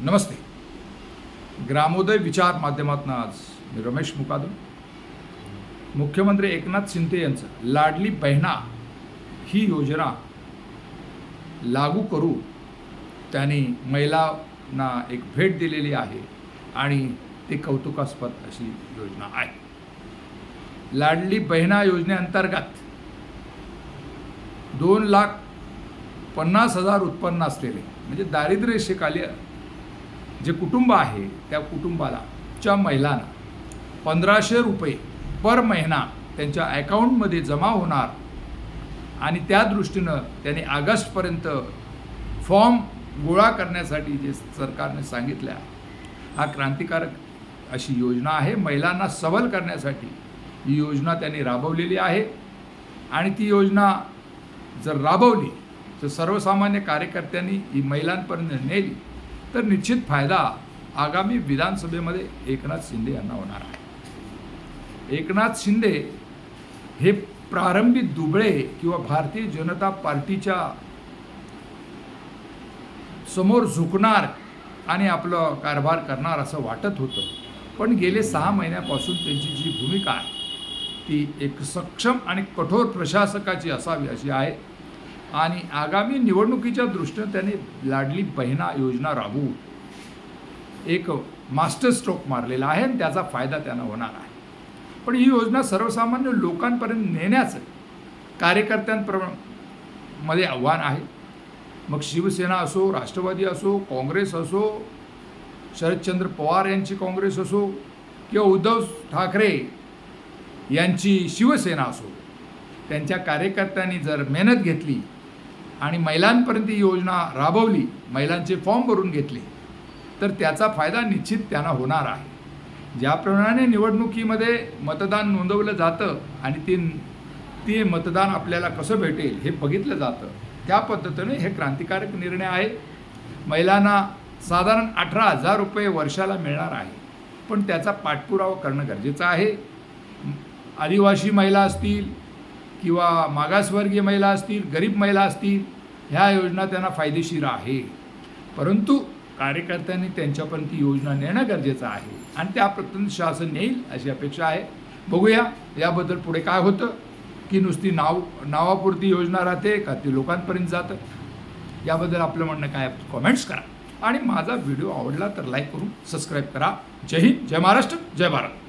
नमस्ते. ग्रामोदय विचार माध्यमातून आज मी रमेश मुकादम. मुख्यमंत्री एकनाथ शिंदे यांचं लाडली बहिणा ही योजना लागू करू त्यांनी महिलांना एक भेट दिलेली आहे आणि ते कौतुकास्पद अशी योजना आहे. लाडली बहिणा योजनेअंतर्गत दोन लाख पन्नास हजार उत्पन्न असलेले म्हणजे दारिद्र्य रेषेखाली जे कुटुंब आहे त्या कुटुंबाला च्या महिलांना पंधराशे रुपये पर महिना त्यांच्या अकाउंटमध्ये जमा होणार. आणि त्या दृष्टीनं त्यांनी ऑगस्टपर्यंत फॉर्म गोळा करण्यासाठी जे सरकारने सांगितलं हा क्रांतिकारक अशी योजना आहे. महिलांना सबल करण्यासाठी ही योजना त्यांनी राबवलेली आहे. आणि ती योजना जर राबवली तर सर्वसामान्य कार्यकर्त्यांनी ही महिलांपर्यंत नेली. तर निश्चित फायदा आगामी विधानसभेमध्ये एकनाथ शिंदे यांना होणार आहे. एकनाथ शिंदे हे प्रारंभी दुबळे किंवा भारतीय जनता पार्टीच्या समोर झुकणार आणि आपलं कारभार करणार असं वाटत होतं. पण गेले सहा महिन्यापासून त्यांची जी भूमिका आहे ती एक सक्षम आणि कठोर प्रशासकाची असावी अशी आहे. आणि आगामी निवडणुकीच्या दृष्टीनं त्यांनी लाडली बहिणा योजना राबवून एक मास्टर स्ट्रोक मारलेला आहे आणि त्याचा फायदा त्यांना होणार आहे. पण ही योजना सर्वसामान्य लोकांपर्यंत नेण्याचं कार्यकर्त्यांप्रमध्ये आव्हान आहे. मग शिवसेना असो राष्ट्रवादी असो काँग्रेस असो शरदचंद्र पवार यांची काँग्रेस असो किंवा उद्धव ठाकरे यांची शिवसेना असो त्यांच्या कार्यकर्त्यांनी जर मेहनत घेतली आणि महिलांपर्यंत ही योजना राबवली महिलांचे फॉर्म भरून घेतले तर त्याचा फायदा निश्चित त्यांना होणार आहे. ज्याप्रमाणे निवडणुकीमध्ये मतदान नोंदवलं जातं आणि ते ते मतदान आपल्याला कसं भेटेल हे बघितलं जातं त्या पद्धतीने हे क्रांतिकारक निर्णय आहे. महिलांना साधारण अठरा हजार रुपये वर्षाला मिळणार आहे पण त्याचा पाठपुरावा करणं गरजेचं आहे. आदिवासी महिला असतील किंवा मागासवर्गीय महिला असतील गरीब महिला असतील ह्या योजना त्यांना फायदेशीर आहे. परंतु कार्यकर्त्यांनी त्यांच्यापर्यंत ती योजना नेणं गरजेचं आहे आणि त्या प्रत्यंत शासन येईल अशी अपेक्षा आहे. बघूया याबद्दल पुढे काय होतं की नुसती नाव नावापुरती योजना राहते का ती लोकांपर्यंत जातं? याबद्दल आपलं म्हणणं काय कॉमेंट्स करा. आणि माझा व्हिडिओ आवडला तर लाईक करून सबस्क्राईब करा. जय हिंद जय महाराष्ट्र जय भारत.